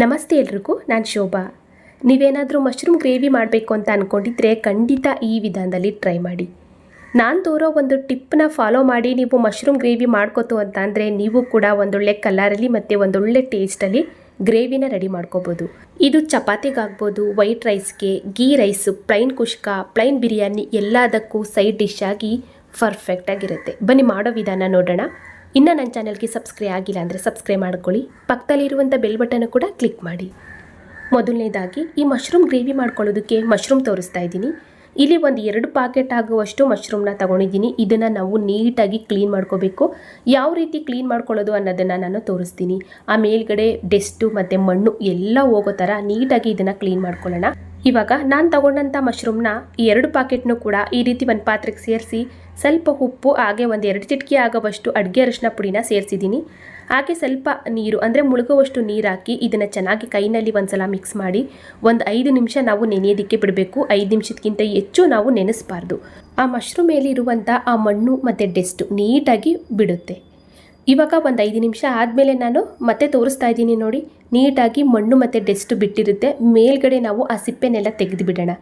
ನಮಸ್ತೆ ಎಲ್ರಿಗೂ, ನಾನು ಶೋಭಾ. ನೀವೇನಾದರೂ ಮಶ್ರೂಮ್ ಗ್ರೇವಿ ಮಾಡಬೇಕು ಅಂತ ಅಂದ್ಕೊಂಡಿದ್ರೆ ಖಂಡಿತ ಈ ವಿಧಾನದಲ್ಲಿ ಟ್ರೈ ಮಾಡಿ. ನಾನು ತೋರೋ ಒಂದು ಟಿಪ್ಪನ್ನ ಫಾಲೋ ಮಾಡಿ ನೀವು ಮಶ್ರೂಮ್ ಗ್ರೇವಿ ಮಾಡ್ಕೋತು ಅಂತ ಅಂದರೆ ನೀವು ಕೂಡ ಒಂದೊಳ್ಳೆ ಕಲರಲ್ಲಿ ಮತ್ತು ಒಂದೊಳ್ಳೆ ಟೇಸ್ಟಲ್ಲಿ ಗ್ರೇವಿನ ರೆಡಿ ಮಾಡ್ಕೋಬೋದು. ಇದು ಚಪಾತಿಗಾಗ್ಬೋದು, white ರೈಸ್ಗೆ ghee rice, plain kushka, plain biryani ಎಲ್ಲದಕ್ಕೂ ಸೈಡ್ ಡಿಶ್ ಆಗಿ ಪರ್ಫೆಕ್ಟಾಗಿರುತ್ತೆ. ಬನ್ನಿ ಮಾಡೋ ವಿಧಾನ ನೋಡೋಣ. ಇನ್ನು ನನ್ನ ಚಾನಲ್ಗೆ ಸಬ್ಸ್ಕ್ರೈಬ್ ಆಗಿಲ್ಲ ಅಂದರೆ ಸಬ್ಸ್ಕ್ರೈಬ್ ಮಾಡ್ಕೊಳ್ಳಿ. ಪಕ್ಕದಲ್ಲಿರುವಂಥ ಬೆಲ್ ಬಟನ್ ಕೂಡ ಕ್ಲಿಕ್ ಮಾಡಿ. ಮೊದಲನೇದಾಗಿ, ಈ ಮಶ್ರೂಮ್ ಗ್ರೇವಿ ಮಾಡ್ಕೊಳ್ಳೋದಕ್ಕೆ ಮಶ್ರೂಮ್ ತೋರಿಸ್ತಾ ಇದ್ದೀನಿ. ಇಲ್ಲಿ ಒಂದು ಎರಡು ಪಾಕೆಟ್ ಆಗುವಷ್ಟು ಮಶ್ರೂಮ್ನ ತಗೊಂಡಿದ್ದೀನಿ. ಇದನ್ನು ನಾವು ನೀಟಾಗಿ ಕ್ಲೀನ್ ಮಾಡ್ಕೋಬೇಕು. ಯಾವ ರೀತಿ ಕ್ಲೀನ್ ಮಾಡ್ಕೊಳ್ಳೋದು ಅನ್ನೋದನ್ನು ನಾನು ತೋರಿಸ್ತೀನಿ. ಆ ಮೇಲ್ಗಡೆ ಡೆಸ್ಟು ಮತ್ತು ಮಣ್ಣು ಎಲ್ಲ ಹೋಗೋ ಥರ ನೀಟಾಗಿ ಇದನ್ನು ಕ್ಲೀನ್ ಮಾಡ್ಕೊಳ್ಳೋಣ. ಇವಾಗ ನಾನು ತಗೊಂಡಂಥ ಮಶ್ರೂಮ್ನ ಎರಡು ಪಾಕೆಟ್ನೂ ಕೂಡ ಈ ರೀತಿ ಒಂದು ಪಾತ್ರೆಗೆ ಸೇರಿಸಿ ಸ್ವಲ್ಪ ಉಪ್ಪು, ಹಾಗೆ ಒಂದು ಎರಡು ಚಿಟಕಿ ಆಗೋವಷ್ಟು ಅಡುಗೆ ಅರಿಶಿನ ಪುಡಿನ ಸೇರಿಸಿದ್ದೀನಿ. ಹಾಗೆ ಸ್ವಲ್ಪ ನೀರು, ಅಂದರೆ ಮುಳುಗುವಷ್ಟು ನೀರು ಹಾಕಿ ಇದನ್ನು ಚೆನ್ನಾಗಿ ಕೈನಲ್ಲಿ ಒಂದು ಸಲ ಮಿಕ್ಸ್ ಮಾಡಿ ಒಂದು ಐದು ನಿಮಿಷ ನಾವು ನೆನೆಯೋದಕ್ಕೆ ಬಿಡಬೇಕು. ಐದು ನಿಮಿಷಕ್ಕಿಂತ ಹೆಚ್ಚು ನಾವು ನೆನೆಸಬಾರ್ದು. ಆ ಮಶ್ರೂಮ್ ಮೇಲಿರುವಂಥ ಆ ಮಣ್ಣು ಮತ್ತು ಡೆಸ್ಟು ನೀಟಾಗಿ ಬಿಡುತ್ತೆ. ಇವಾಗ ಒಂದು ಐದು ನಿಮಿಷ ಆದಮೇಲೆ ನಾನು ಮತ್ತೆ ತೋರಿಸ್ತಾ ಇದ್ದೀನಿ ನೋಡಿ. ನೀಟಾಗಿ ಮಣ್ಣು ಮತ್ತು ಡೆಸ್ಟ್ ಬಿಟ್ಟಿರುತ್ತೆ. ಮೇಲ್ಗಡೆ ನಾವು ಆ ಸಿಪ್ಪೆನೆಲ್ಲ ತೆಗೆದು ಬಿಡೋಣ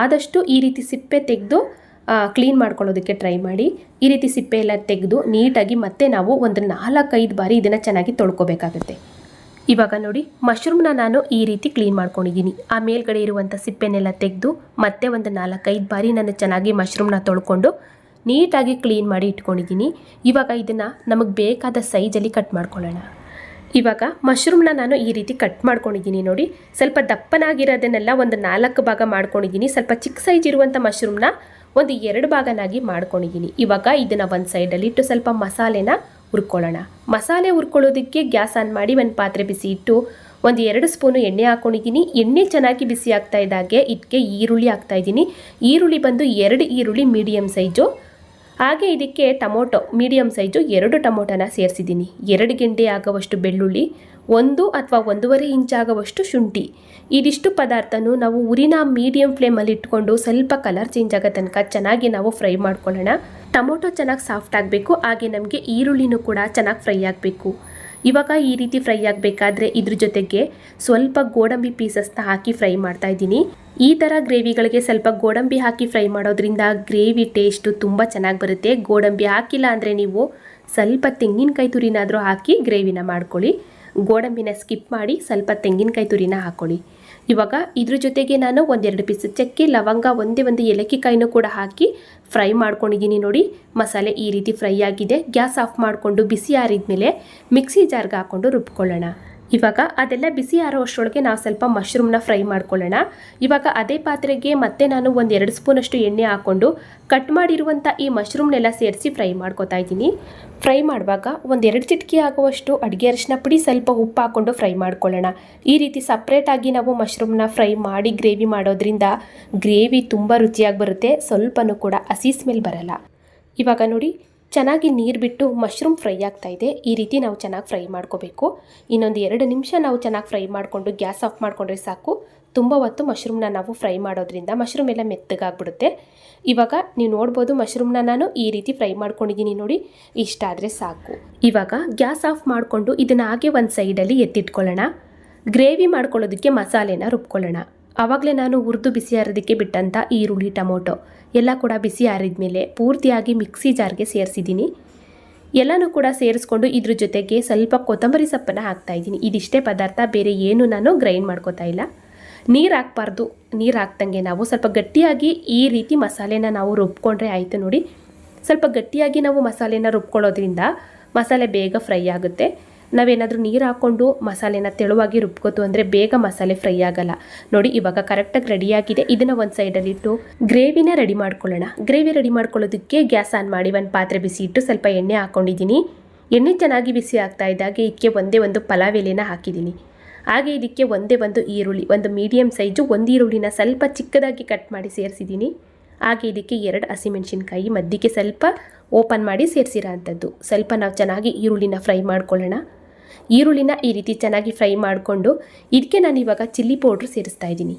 ಆದಷ್ಟು ಈ ರೀತಿ ಸಿಪ್ಪೆ ತೆಗೆದು ಕ್ಲೀನ್ ಮಾಡ್ಕೊಳ್ಳೋದಕ್ಕೆ ಟ್ರೈ ಮಾಡಿ. ಈ ರೀತಿ ಸಿಪ್ಪೆ ಎಲ್ಲ ತೆಗೆದು ನೀಟಾಗಿ ಮತ್ತೆ ನಾವು ಒಂದು ನಾಲ್ಕೈದು ಬಾರಿ ಇದನ್ನು ಚೆನ್ನಾಗಿ ತೊಳ್ಕೊಬೇಕಾಗುತ್ತೆ. ಇವಾಗ ನೋಡಿ ಮಶ್ರೂಮ್ನ ನಾನು ಈ ರೀತಿ ಕ್ಲೀನ್ ಮಾಡ್ಕೊಂಡಿದ್ದೀನಿ. ಆ ಮೇಲ್ಗಡೆ ಇರುವಂಥ ಸಿಪ್ಪೆನೆಲ್ಲ ತೆಗೆದು ಮತ್ತೆ ಒಂದು ನಾಲ್ಕೈದು ಬಾರಿ ನಾನು ಚೆನ್ನಾಗಿ ಮಶ್ರೂಮ್ನ ತೊಳ್ಕೊಂಡು ನೀಟಾಗಿ ಕ್ಲೀನ್ ಮಾಡಿ ಇಟ್ಕೊಂಡಿದ್ದೀನಿ. ಇವಾಗ ಇದನ್ನು ನಮಗೆ ಬೇಕಾದ ಸೈಜಲ್ಲಿ ಕಟ್ ಮಾಡ್ಕೊಳ್ಳೋಣ. ಇವಾಗ ಮಶ್ರೂಮ್ನ ನಾನು ಈ ರೀತಿ ಕಟ್ ಮಾಡ್ಕೊಂಡಿದ್ದೀನಿ ನೋಡಿ. ಸ್ವಲ್ಪ ದಪ್ಪನಾಗಿರೋದನ್ನೆಲ್ಲ ಒಂದು ನಾಲ್ಕು ಭಾಗ ಮಾಡ್ಕೊಂಡಿದ್ದೀನಿ. ಸ್ವಲ್ಪ ಚಿಕ್ಕ ಸೈಜ್ ಇರುವಂಥ ಮಶ್ರೂಮ್ನ ಒಂದು ಎರಡು ಭಾಗನಾಗಿ ಮಾಡ್ಕೊಂಡಿದ್ದೀನಿ ಇವಾಗ ಇದನ್ನು ಒಂದು ಸೈಡಲ್ಲಿ ಇಟ್ಟು ಸ್ವಲ್ಪ ಮಸಾಲೆನ ಹುರ್ಕೊಳ್ಳೋಣ. ಮಸಾಲೆ ಹುರ್ಕೊಳ್ಳೋದಕ್ಕೆ ಗ್ಯಾಸ್ ಆನ್ ಮಾಡಿ ಒಂದು ಪಾತ್ರೆ ಬಿಸಿ ಇಟ್ಟು ಒಂದು ಎರಡು ಸ್ಪೂನು ಎಣ್ಣೆ ಹಾಕ್ಕೊಂಡಿದ್ದೀನಿ ಎಣ್ಣೆ ಚೆನ್ನಾಗಿ ಬಿಸಿ ಆಗ್ತಾ ಇದ್ದಾಗೆ ಇದಕ್ಕೆ ಈರುಳ್ಳಿ ಹಾಕ್ತಾ ಇದ್ದೀನಿ. ಈರುಳ್ಳಿ ಬಂದು ಎರಡು ಈರುಳ್ಳಿ ಮೀಡಿಯಮ್ ಸೈಜು. ಹಾಗೆ ಇದಕ್ಕೆ ಟೊಮೊಟೊ ಮೀಡಿಯಮ್ ಸೈಜು ಎರಡು ಟೊಮೊಟೊನ ಸೇರಿಸಿದ್ದೀನಿ. ಎರಡು ಗಂಟೆ ಆಗುವಷ್ಟು ಬೆಳ್ಳುಳ್ಳಿ, ಒಂದು ಅಥವಾ ಒಂದೂವರೆ ಇಂಚ್ ಆಗುವಷ್ಟು ಶುಂಠಿ. ಇದಿಷ್ಟು ಪದಾರ್ಥನೂ ನಾವು ಉರಿನ ಮೀಡಿಯಮ್ ಫ್ಲೇಮಲ್ಲಿ ಇಟ್ಕೊಂಡು ಸ್ವಲ್ಪ ಕಲರ್ ಚೇಂಜ್ ಆಗೋ ತನಕ ಚೆನ್ನಾಗಿ ನಾವು ಫ್ರೈ ಮಾಡ್ಕೊಳ್ಳೋಣ. ಟೊಮೊಟೊ ಚೆನ್ನಾಗಿ ಸಾಫ್ಟ್ ಆಗಬೇಕು, ಹಾಗೆ ನಮಗೆ ಈರುಳ್ಳಿನೂ ಕೂಡ ಚೆನ್ನಾಗಿ ಫ್ರೈ ಆಗಬೇಕು. ಇವಾಗ ಈ ರೀತಿ ಫ್ರೈ ಆಗಬೇಕಾದ್ರೆ ಇದ್ರ ಜೊತೆಗೆ ಸ್ವಲ್ಪ ಗೋಡಂಬಿ ಪೀಸಸ್ನ ಹಾಕಿ ಫ್ರೈ ಮಾಡ್ತಾ ಇದ್ದೀನಿ. ಈ ಥರ ಗ್ರೇವಿಗಳಿಗೆ ಸ್ವಲ್ಪ ಗೋಡಂಬಿ ಹಾಕಿ ಫ್ರೈ ಮಾಡೋದ್ರಿಂದ ಗ್ರೇವಿ ಟೇಸ್ಟು ತುಂಬ ಚೆನ್ನಾಗಿ ಬರುತ್ತೆ. ಗೋಡಂಬಿ ಹಾಕಿಲ್ಲ ಅಂದರೆ ನೀವು ಸ್ವಲ್ಪ ತೆಂಗಿನಕಾಯಿ ತುರಿನಾದರೂ ಹಾಕಿ ಗ್ರೇವಿನ ಮಾಡ್ಕೊಳ್ಳಿ. ಗೋಡಂಬಿನ ಸ್ಕಿಪ್ ಮಾಡಿ ಸ್ವಲ್ಪ ತೆಂಗಿನಕಾಯಿ ತುರಿನ ಹಾಕ್ಕೊಳ್ಳಿ ಇವಾಗ ಇದ್ರ ಜೊತೆಗೆ ನಾನು ಒಂದೆರಡು ಪೀಸ್ ಚಕ್ಕೆ, ಲವಂಗ, ಒಂದೇ ಒಂದು ಏಲಕ್ಕಿ ಕಾಯಿನೂ ಕೂಡ ಹಾಕಿ ಫ್ರೈ ಮಾಡ್ಕೊಂಡಿದ್ದೀನಿ ನೋಡಿ. ಮಸಾಲೆ ಈ ರೀತಿ ಫ್ರೈ ಆಗಿದೆ. ಗ್ಯಾಸ್ ಆಫ್ ಮಾಡಿಕೊಂಡು ಬಿಸಿ ಆರಿದ ಮೇಲೆ ಮಿಕ್ಸಿ ಜಾರ್ಗೆ ಹಾಕ್ಕೊಂಡು ರುಬ್ಕೊಳ್ಳೋಣ. ಇವಾಗ ಅದೆಲ್ಲ ಬಿಸಿ ಆರೋ ಅಷ್ಟರೊಳಗೆ ನಾವು ಸ್ವಲ್ಪ ಮಶ್ರೂಮ್ನ ಫ್ರೈ ಮಾಡ್ಕೊಳ್ಳೋಣ. ಇವಾಗ ಅದೇ ಪಾತ್ರೆಗೆ ಮತ್ತೆ ನಾನು ಒಂದು ಎರಡು ಸ್ಪೂನಷ್ಟು ಎಣ್ಣೆ ಹಾಕ್ಕೊಂಡು ಕಟ್ ಮಾಡಿರುವಂಥ ಈ ಮಶ್ರೂಮ್ನೆಲ್ಲ ಸೇರಿಸಿ ಫ್ರೈ ಮಾಡ್ಕೊತಾ ಇದ್ದೀನಿ. ಫ್ರೈ ಮಾಡುವಾಗ ಒಂದು ಎರಡು ಚಿಟಿಕೆ ಆಗುವಷ್ಟು ಅಡುಗೆ ಅರಿಶಿನ ಪುಡಿ ಸ್ವಲ್ಪ ಉಪ್ಪು ಹಾಕ್ಕೊಂಡು ಫ್ರೈ ಮಾಡ್ಕೊಳ್ಳೋಣ. ಈ ರೀತಿ ಸಪ್ರೇಟಾಗಿ ನಾವು ಮಶ್ರೂಮ್ನ ಫ್ರೈ ಮಾಡಿ ಗ್ರೇವಿ ಮಾಡೋದ್ರಿಂದ ಗ್ರೇವಿ ತುಂಬ ರುಚಿಯಾಗಿ ಬರುತ್ತೆ. ಸ್ವಲ್ಪನೂ ಕೂಡ ಹಸಿ ಸ್ಮೆಲ್ ಬರಲ್ಲ. ಇವಾಗ ನೋಡಿ ಚೆನ್ನಾಗಿ ನೀರು ಬಿಟ್ಟು ಮಶ್ರೂಮ್ ಫ್ರೈ ಆಗ್ತಾ ಇದೆ. ಈ ರೀತಿ ನಾವು ಚೆನ್ನಾಗಿ ಫ್ರೈ ಮಾಡ್ಕೋಬೇಕು. ಇನ್ನೊಂದು ಎರಡು ನಿಮಿಷ ನಾವು ಚೆನ್ನಾಗಿ ಫ್ರೈ ಮಾಡಿಕೊಂಡು ಗ್ಯಾಸ್ ಆಫ್ ಮಾಡಿಕೊಂಡ್ರೆ ಸಾಕು. ತುಂಬ ಹೊತ್ತು ಮಶ್ರೂಮ್ನ ನಾವು ಫ್ರೈ ಮಾಡೋದ್ರಿಂದ ಮಶ್ರೂಮ್ ಎಲ್ಲ ಮೆತ್ತಗಾಗ್ಬಿಡುತ್ತೆ. ಇವಾಗ ನೀವು ನೋಡ್ಬೋದು ಮಶ್ರೂಮ್ನ ನಾನು ಈ ರೀತಿ ಫ್ರೈ ಮಾಡ್ಕೊಂಡಿದ್ದೀನಿ ನೋಡಿ. ಇಷ್ಟ ಆದರೆ ಸಾಕು. ಇವಾಗ ಗ್ಯಾಸ್ ಆಫ್ ಮಾಡಿಕೊಂಡು ಇದನ್ನು ಹಾಗೆ ಒಂದು ಸೈಡಲ್ಲಿ ಎತ್ತಿಟ್ಕೊಳ್ಳೋಣ. ಗ್ರೇವಿ ಮಾಡ್ಕೊಳ್ಳೋದಕ್ಕೆ ಮಸಾಲೆನ ರುಬ್ಕೊಳ್ಳೋಣ. ಆವಾಗಲೇ ನಾನು ಹುರಿದು ಬಿಸಿ ಆರೋದಕ್ಕೆ ಬಿಟ್ಟಂಥ ಈರುಳ್ಳಿ, ಟೊಮೊಟೊ ಎಲ್ಲ ಕೂಡ ಬಿಸಿ ಆರಿದ್ಮೇಲೆ ಪೂರ್ತಿಯಾಗಿ ಮಿಕ್ಸಿ ಜಾರ್ಗೆ ಸೇರಿಸಿದ್ದೀನಿ. ಎಲ್ಲನೂ ಕೂಡ ಸೇರಿಸ್ಕೊಂಡು ಇದ್ರ ಜೊತೆಗೆ ಸ್ವಲ್ಪ ಕೊತ್ತಂಬರಿ ಸೊಪ್ಪನ್ನು ಹಾಕ್ತಾ ಇದ್ದೀನಿ. ಇದಿಷ್ಟೇ ಪದಾರ್ಥ, ಬೇರೆ ಏನು ನಾನು ಗ್ರೈಂಡ್ ಮಾಡ್ಕೋತಾ ಇಲ್ಲ. ನೀರು ಹಾಕ್ಬಾರ್ದು, ನೀರು ಹಾಕ್ದಂಗೆ ನಾವು ಸ್ವಲ್ಪ ಗಟ್ಟಿಯಾಗಿ ಈ ರೀತಿ ಮಸಾಲೆನ ನಾವು ರುಬ್ಕೊಂಡ್ರೆ ಆಯಿತು ನೋಡಿ. ಸ್ವಲ್ಪ ಗಟ್ಟಿಯಾಗಿ ನಾವು ಮಸಾಲೆನ ರುಬ್ಕೊಳ್ಳೋದ್ರಿಂದ ಮಸಾಲೆ ಬೇಗ ಫ್ರೈ ಆಗುತ್ತೆ. ನಾವೇನಾದರೂ ನೀರು ಹಾಕ್ಕೊಂಡು ಮಸಾಲೆನ ತೆಳುವಾಗಿ ರುಬ್ಕೋತು ಅಂದರೆ ಬೇಗ ಮಸಾಲೆ ಫ್ರೈ ಆಗಲ್ಲ. ನೋಡಿ, ಇವಾಗ ಕರೆಕ್ಟಾಗಿ ರೆಡಿಯಾಗಿದೆ ಇದನ್ನು ಒಂದು ಸೈಡಲ್ಲಿಟ್ಟು ಗ್ರೇವಿನ ರೆಡಿ ಮಾಡ್ಕೊಳ್ಳೋಣ. ಗ್ರೇವಿ ರೆಡಿ ಮಾಡ್ಕೊಳ್ಳೋದಕ್ಕೆ ಗ್ಯಾಸ್ ಆನ್ ಮಾಡಿ ಒಂದು ಪಾತ್ರೆ ಬಿಸಿ ಇಟ್ಟು ಸ್ವಲ್ಪ ಎಣ್ಣೆ ಹಾಕ್ಕೊಂಡಿದ್ದೀನಿ ಎಣ್ಣೆ ಚೆನ್ನಾಗಿ ಬಿಸಿ ಆಗ್ತಾ ಇದ್ದಾಗೆ ಇದಕ್ಕೆ ಒಂದೇ ಒಂದು ಪಲಾವ್ ಎಲೆನ ಹಾಕಿದ್ದೀನಿ. ಹಾಗೆ ಇದಕ್ಕೆ ಒಂದೇ ಒಂದು ಈರುಳ್ಳಿ, ಒಂದು ಮೀಡಿಯಮ್ ಸೈಜು ಒಂದು ಈರುಳ್ಳಿನ ಸ್ವಲ್ಪ ಚಿಕ್ಕದಾಗಿ ಕಟ್ ಮಾಡಿ ಸೇರಿಸಿದ್ದೀನಿ. ಹಾಗೆ ಇದಕ್ಕೆ ಎರಡು ಹಸಿಮೆಣಸಿನ್ಕಾಯಿ ಮಧ್ಯಕ್ಕೆ ಸ್ವಲ್ಪ ಓಪನ್ ಮಾಡಿ ಸೇರಿಸಿರೋ ಅಂಥದ್ದು. ಸ್ವಲ್ಪ ನಾವು ಚೆನ್ನಾಗಿ ಈರುಳ್ಳಿನ ಫ್ರೈ ಮಾಡ್ಕೊಳ್ಳೋಣ. ಈರುಳ್ಳಿನ ಈ ರೀತಿ ಚೆನ್ನಾಗಿ ಫ್ರೈ ಮಾಡಿಕೊಂಡು ಇದಕ್ಕೆ ನಾನು ಇವಾಗ ಚಿಲ್ಲಿ ಪೌಡ್ರ್ ಸೇರಿಸ್ತಾ ಇದ್ದೀನಿ.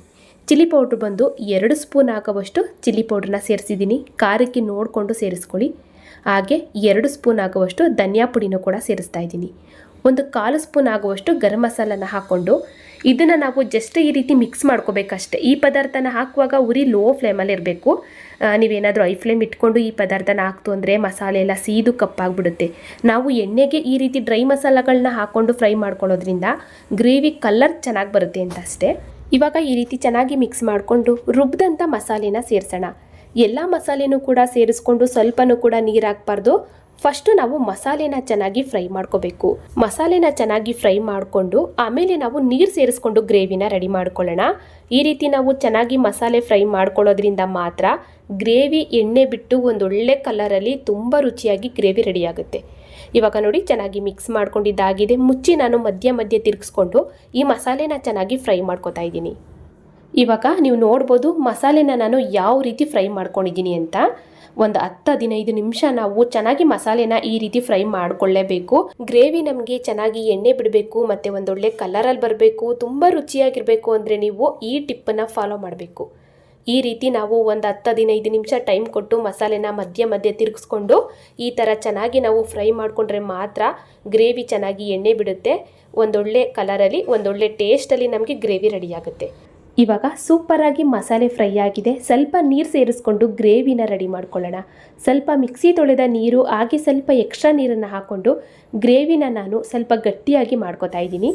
ಚಿಲ್ಲಿ ಪೌಡ್ರ್ ಬಂದು ಎರಡು ಸ್ಪೂನ್ ಆಗುವಷ್ಟು ಚಿಲ್ಲಿ ಪೌಡ್ರನ್ನ ಸೇರಿಸಿದ್ದೀನಿ. ಖಾರಕ್ಕೆ ನೋಡಿಕೊಂಡು ಸೇರಿಸ್ಕೊಳ್ಳಿ. ಹಾಗೆ ಎರಡು ಸ್ಪೂನ್ ಆಗುವಷ್ಟು ಧನಿಯಾ ಪುಡಿನೂ ಕೂಡ ಸೇರಿಸ್ತಾ ಇದ್ದೀನಿ. ಒಂದು ಕಾಲು ಸ್ಪೂನ್ ಆಗುವಷ್ಟು ಗರಂ ಮಸಾಲನ ಹಾಕ್ಕೊಂಡು ಇದನ್ನು ನಾವು ಜಸ್ಟ್ ಈ ರೀತಿ ಮಿಕ್ಸ್ ಮಾಡ್ಕೋಬೇಕಷ್ಟೆ. ಈ ಪದಾರ್ಥನ ಹಾಕುವಾಗ ಉರಿ ಲೋ ಫ್ಲೇಮಲ್ಲಿ ಇರಬೇಕು. ನೀವೇನಾದರೂ ಐ ಫ್ಲೇಮ್ ಇಟ್ಕೊಂಡು ಈ ಪದಾರ್ಥನ ಹಾಕ್ತು ಅಂದರೆ ಮಸಾಲೆ ಎಲ್ಲ ಸೀದು ಕಪ್ಪಾಗ್ಬಿಡುತ್ತೆ. ನಾವು ಎಣ್ಣೆಗೆ ಈ ರೀತಿ ಡ್ರೈ ಮಸಾಲಗಳನ್ನ ಹಾಕ್ಕೊಂಡು ಫ್ರೈ ಮಾಡ್ಕೊಳ್ಳೋದ್ರಿಂದ ಗ್ರೇವಿ ಕಲರ್ ಚೆನ್ನಾಗಿ ಬರುತ್ತೆ ಅಂತ ಅಷ್ಟೇ ಇವಾಗ ಈ ರೀತಿ ಚೆನ್ನಾಗಿ ಮಿಕ್ಸ್ ಮಾಡಿಕೊಂಡು ರುಬ್ಬಿದಂಥ ಮಸಾಲೆನ ಸೇರಿಸೋಣ. ಎಲ್ಲ ಮಸಾಲೆನೂ ಕೂಡ ಸೇರಿಸ್ಕೊಂಡು ಸ್ವಲ್ಪನೂ ಕೂಡ ನೀರು ಹಾಕ್ಬಾರ್ದು. ಫಸ್ಟು ನಾವು ಮಸಾಲೆನ ಚೆನ್ನಾಗಿ ಫ್ರೈ ಮಾಡ್ಕೋಬೇಕು. ಮಸಾಲೆನ ಚೆನ್ನಾಗಿ ಫ್ರೈ ಮಾಡಿಕೊಂಡು ಆಮೇಲೆ ನಾವು ನೀರು ಸೇರಿಸ್ಕೊಂಡು ಗ್ರೇವಿನ ರೆಡಿ ಮಾಡ್ಕೊಳ್ಳೋಣ. ಈ ರೀತಿ ನಾವು ಚೆನ್ನಾಗಿ ಮಸಾಲೆ ಫ್ರೈ ಮಾಡ್ಕೊಳ್ಳೋದ್ರಿಂದ ಮಾತ್ರ ಗ್ರೇವಿ ಎಣ್ಣೆ ಬಿಟ್ಟು ಒಂದೊಳ್ಳೆ ಕಲರಲ್ಲಿ ತುಂಬ ರುಚಿಯಾಗಿ ಗ್ರೇವಿ ರೆಡಿ ಆಗುತ್ತೆ. ಇವಾಗ ನೋಡಿ ಚೆನ್ನಾಗಿ ಮಿಕ್ಸ್ ಮಾಡ್ಕೊಂಡಿದ್ದಾಗಿದೆ. ಮುಚ್ಚಿ ನಾನು ಮಧ್ಯ ಮಧ್ಯೆ ತಿರುಗಿಸ್ಕೊಂಡು ಈ ಮಸಾಲೆನ ಚೆನ್ನಾಗಿ ಫ್ರೈ ಮಾಡ್ಕೊತಾ ಇದ್ದೀನಿ. ಇವಾಗ ನೀವು ನೋಡ್ಬೋದು ಮಸಾಲೆನ ನಾನು ಯಾವ ರೀತಿ ಫ್ರೈ ಮಾಡ್ಕೊಂಡಿದ್ದೀನಿ ಅಂತ. ಒಂದು ಹತ್ತು ಹದಿನೈದು ನಿಮಿಷ ನಾವು ಚೆನ್ನಾಗಿ ಮಸಾಲೆನ ಈ ರೀತಿ ಫ್ರೈ ಮಾಡಿಕೊಳ್ಳೇಬೇಕು. ಗ್ರೇವಿ ನಮಗೆ ಚೆನ್ನಾಗಿ ಎಣ್ಣೆ ಬಿಡಬೇಕು, ಮತ್ತು ಒಂದೊಳ್ಳೆ ಕಲರಲ್ಲಿ ಬರಬೇಕು, ತುಂಬ ರುಚಿಯಾಗಿರಬೇಕು ಅಂದರೆ ನೀವು ಈ ಟಿಪ್ಪನ್ನು ಫಾಲೋ ಮಾಡಬೇಕು. ಈ ರೀತಿ ನಾವು ಒಂದು ಹತ್ತು ಹದಿನೈದು ನಿಮಿಷ ಟೈಮ್ ಕೊಟ್ಟು ಮಸಾಲೆನ ಮಧ್ಯ ಮಧ್ಯ ತಿರುಗಿಸ್ಕೊಂಡು ಈ ಥರ ಚೆನ್ನಾಗಿ ನಾವು ಫ್ರೈ ಮಾಡಿಕೊಂಡ್ರೆ ಮಾತ್ರ ಗ್ರೇವಿ ಚೆನ್ನಾಗಿ ಎಣ್ಣೆ ಬಿಡುತ್ತೆ. ಒಂದೊಳ್ಳೆ ಕಲರಲ್ಲಿ, ಒಂದೊಳ್ಳೆ ಟೇಸ್ಟಲ್ಲಿ ನಮಗೆ ಗ್ರೇವಿ ರೆಡಿ ಆಗುತ್ತೆ. ಇವಾಗ ಸೂಪರಾಗಿ ಮಸಾಲೆ ಫ್ರೈ ಆಗಿದೆ. ಸ್ವಲ್ಪ ನೀರು ಸೇರಿಸ್ಕೊಂಡು ಗ್ರೇವಿನ ರೆಡಿ ಮಾಡ್ಕೊಳ್ಳೋಣ. ಸ್ವಲ್ಪ ಮಿಕ್ಸಿ ತೊಳೆದ ನೀರು, ಹಾಗೆ ಸ್ವಲ್ಪ ಎಕ್ಸ್ಟ್ರಾ ನೀರನ್ನು ಹಾಕ್ಕೊಂಡು ಗ್ರೇವಿನ ನಾನು ಸ್ವಲ್ಪ ಗಟ್ಟಿಯಾಗಿ ಮಾಡ್ಕೋತಾ ಇದ್ದೀನಿ.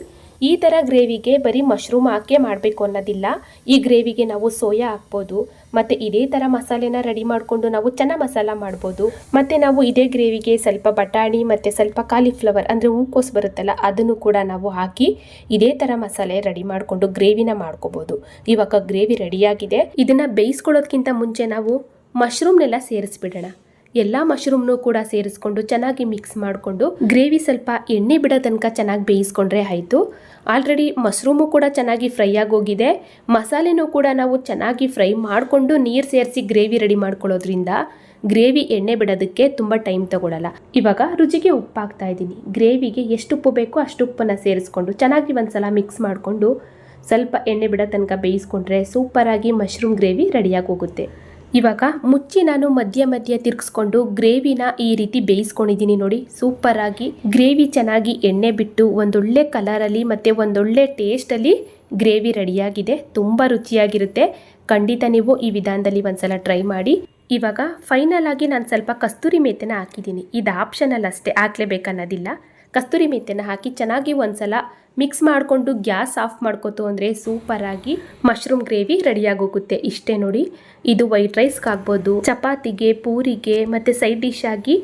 ಈ ಥರ ಗ್ರೇವಿಗೆ ಬರೀ ಮಶ್ರೂಮ್ ಹಾಕೇ ಮಾಡಬೇಕು ಅನ್ನೋದಿಲ್ಲ. ಈ ಗ್ರೇವಿಗೆ ನಾವು ಸೋಯಾ ಹಾಕ್ಬೋದು, ಮತ್ತು ಇದೇ ಥರ ಮಸಾಲೆನ ರೆಡಿ ಮಾಡಿಕೊಂಡು ನಾವು ಚೆನ್ನಾಗಿ ಮಸಾಲ ಮಾಡ್ಬೋದು. ಮತ್ತು ನಾವು ಇದೇ ಗ್ರೇವಿಗೆ ಸ್ವಲ್ಪ ಬಟಾಣಿ, ಮತ್ತು ಸ್ವಲ್ಪ ಕಾಲಿಫ್ಲವರ್ ಅಂದರೆ ಹೂಕೋಸು ಬರುತ್ತಲ್ಲ, ಅದನ್ನು ಕೂಡ ನಾವು ಹಾಕಿ ಇದೇ ಥರ ಮಸಾಲೆ ರೆಡಿ ಮಾಡಿಕೊಂಡು ಗ್ರೇವಿನ ಮಾಡ್ಕೋಬೋದು. ಇವಾಗ ಗ್ರೇವಿ ರೆಡಿಯಾಗಿದೆ. ಇದನ್ನು ಬೇಯಿಸ್ಕೊಳ್ಳೋದಕ್ಕಿಂತ ಮುಂಚೆ ನಾವು ಮಶ್ರೂಮ್ನೆಲ್ಲ ಸೇರಿಸ್ಬಿಡೋಣ. ಎಲ್ಲ ಮಶ್ರೂಮ್ನು ಕೂಡ ಸೇರಿಸ್ಕೊಂಡು ಚೆನ್ನಾಗಿ ಮಿಕ್ಸ್ ಮಾಡಿಕೊಂಡು ಗ್ರೇವಿ ಸ್ವಲ್ಪ ಎಣ್ಣೆ ಬಿಡೋ ತನಕ ಚೆನ್ನಾಗಿ ಬೇಯಿಸ್ಕೊಂಡ್ರೆ ಆಯಿತು. ಆಲ್ರೆಡಿ ಮಶ್ರೂಮು ಕೂಡ ಚೆನ್ನಾಗಿ ಫ್ರೈ ಆಗೋಗಿದೆ. ಮಸಾಲೆನೂ ಕೂಡ ನಾವು ಚೆನ್ನಾಗಿ ಫ್ರೈ ಮಾಡಿಕೊಂಡು ನೀರು ಸೇರಿಸಿ ಗ್ರೇವಿ ರೆಡಿ ಮಾಡ್ಕೊಳ್ಳೋದ್ರಿಂದ ಗ್ರೇವಿ ಎಣ್ಣೆ ಬಿಡೋದಕ್ಕೆ ತುಂಬ ಟೈಮ್ ತಗೊಳ್ಳಲ್ಲ ಇವಾಗ ರುಚಿಗೆ ಉಪ್ಪು ಹಾಕ್ತಾ ಇದ್ದೀನಿ. ಗ್ರೇವಿಗೆ ಎಷ್ಟು ಉಪ್ಪು ಬೇಕೋ ಅಷ್ಟು ಉಪ್ಪನ್ನು ಸೇರಿಸ್ಕೊಂಡು ಚೆನ್ನಾಗಿ ಒಂದ್ಸಲ ಮಿಕ್ಸ್ ಮಾಡಿಕೊಂಡು ಸ್ವಲ್ಪ ಎಣ್ಣೆ ಬಿಡೋ ತನಕ ಬೇಯಿಸ್ಕೊಂಡ್ರೆ ಸೂಪರಾಗಿ ಮಶ್ರೂಮ್ ಗ್ರೇವಿ ರೆಡಿಯಾಗಿ ಹೋಗುತ್ತೆ. ಇವಾಗ ಮುಚ್ಚಿ ನಾನು ಮಧ್ಯ ಮಧ್ಯ ತಿರುಗಿಸ್ಕೊಂಡು ಗ್ರೇವಿನ ಈ ರೀತಿ ಬೇಯಿಸ್ಕೊಂಡಿದ್ದೀನಿ ನೋಡಿ. ಸೂಪರಾಗಿ ಗ್ರೇವಿ ಚೆನ್ನಾಗಿ ಎಣ್ಣೆ ಬಿಟ್ಟು ಒಂದೊಳ್ಳೆ ಕಲರಲ್ಲಿ ಮತ್ತು ಒಂದೊಳ್ಳೆ ಟೇಸ್ಟಲ್ಲಿ ಗ್ರೇವಿ ರೆಡಿಯಾಗಿದೆ. ತುಂಬ ರುಚಿಯಾಗಿರುತ್ತೆ. ಖಂಡಿತ ನೀವು ಈ ವಿಧಾನದಲ್ಲಿ ಒಂದ್ಸಲ ಟ್ರೈ ಮಾಡಿ. ಇವಾಗ ಫೈನಲ್ ಆಗಿ ನಾನು ಸ್ವಲ್ಪ ಕಸ್ತೂರಿ ಮೇತೆನ ಹಾಕಿದ್ದೀನಿ. ಇದು ಆಪ್ಷನಲ್ ಅಷ್ಟೇ. ಹಾಕ್ಲೇಬೇಕನ್ನೋದಿಲ್ಲ. ಕಸ್ತೂರಿ ಮೆಂತ್ಯನ ಹಾಕಿ ಚೆನ್ನಾಗಿ ಒಂದ್ಸಲ ಮಿಕ್ಸ್ ಮಾಡಿಕೊಂಡು ಗ್ಯಾಸ್ ಆಫ್ ಮಾಡ್ಕೋತು ಅಂದರೆ ಸೂಪರಾಗಿ ಮಶ್ರೂಮ್ ಗ್ರೇವಿ ರೆಡಿಯಾಗೋಗುತ್ತೆ ಇಷ್ಟೇ ನೋಡಿ, ಇದು ವೈಟ್ ರೈಸ್ಗೆ ಆಗ್ಬೋದು. ಚಪಾತಿಗೆ, ಪೂರಿಗೆ ಮತ್ತು ಸೈಡ್ ಡಿಶ್ ಆಗಿ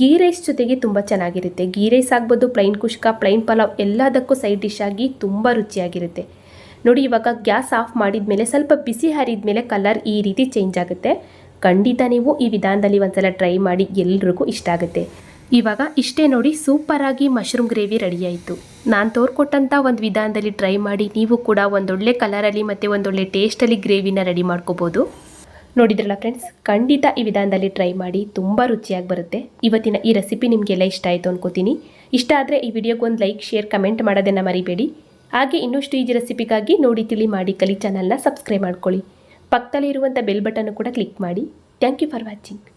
ಗೀ ರೈಸ್ ಜೊತೆಗೆ ತುಂಬ ಚೆನ್ನಾಗಿರುತ್ತೆ. ಗೀ ರೈಸ್ ಆಗ್ಬೋದು ಪ್ಲೈನ್ ಕುಷ್ಕ ಪ್ಲೈನ್ ಪಲಾವ್ ಎಲ್ಲದಕ್ಕೂ ಸೈಡ್ ಡಿಶ್ ಆಗಿ ತುಂಬ ರುಚಿಯಾಗಿರುತ್ತೆ. ನೋಡಿ, ಇವಾಗ ಗ್ಯಾಸ್ ಆಫ್ ಮಾಡಿದ ಮೇಲೆ ಸ್ವಲ್ಪ ಬಿಸಿ ಹರಿದ ಮೇಲೆ ಕಲರ್ ಈ ರೀತಿ ಚೇಂಜ್ ಆಗುತ್ತೆ. ಖಂಡಿತ ನೀವು ಈ ವಿಧಾನದಲ್ಲಿ ಒಂದ್ಸಲ ಟ್ರೈ ಮಾಡಿ ಎಲ್ರಿಗೂ ಇಷ್ಟ ಆಗುತ್ತೆ. ಇವಾಗ ಇಷ್ಟೇ ನೋಡಿ ಸೂಪರಾಗಿ ಮಶ್ರೂಮ್ ಗ್ರೇವಿ ರೆಡಿ ಆಯಿತು. ನಾನು ತೋರ್ಕೊಟ್ಟಂಥ ಒಂದು ವಿಧಾನದಲ್ಲಿ ಟ್ರೈ ಮಾಡಿ ನೀವು ಕೂಡ ಒಂದೊಳ್ಳೆ ಕಲರಲ್ಲಿ ಮತ್ತು ಒಂದೊಳ್ಳೆ ಟೇಸ್ಟಲ್ಲಿ ಗ್ರೇವಿನ ರೆಡಿ ಮಾಡ್ಕೋಬೋದು. ನೋಡಿದ್ರಲ್ಲ ಫ್ರೆಂಡ್ಸ್ ಖಂಡಿತ ಈ ವಿಧಾನದಲ್ಲಿ ಟ್ರೈ ಮಾಡಿ ತುಂಬ ರುಚಿಯಾಗಿ ಬರುತ್ತೆ. ಇವತ್ತಿನ ಈ ರೆಸಿಪಿ ನಿಮಗೆಲ್ಲ ಇಷ್ಟ ಆಯಿತು ಅಂದ್ಕೋತೀನಿ ಇಷ್ಟ ಆದರೆ ಈ ವಿಡಿಯೋಗೆ ಒಂದು ಲೈಕ್ ಶೇರ್ ಕಮೆಂಟ್ ಮಾಡೋದನ್ನು ಮರಿಬೇಡಿ. ಹಾಗೆ ಇನ್ನಷ್ಟು ಈಜಿ ರೆಸಿಪಿಗಾಗಿ ನೋಡಿ ತಿಳಿ ಮಾಡಿ ಕಲಿ ಚಾನಲ್ನ ಸಬ್ಸ್ಕ್ರೈಬ್ ಮಾಡ್ಕೊಳ್ಳಿ. ಪಕ್ಕದಲ್ಲಿರುವಂಥ ಬೆಲ್ ಬಟನ್ನು ಕೂಡ ಕ್ಲಿಕ್ ಮಾಡಿ. Thank you for watching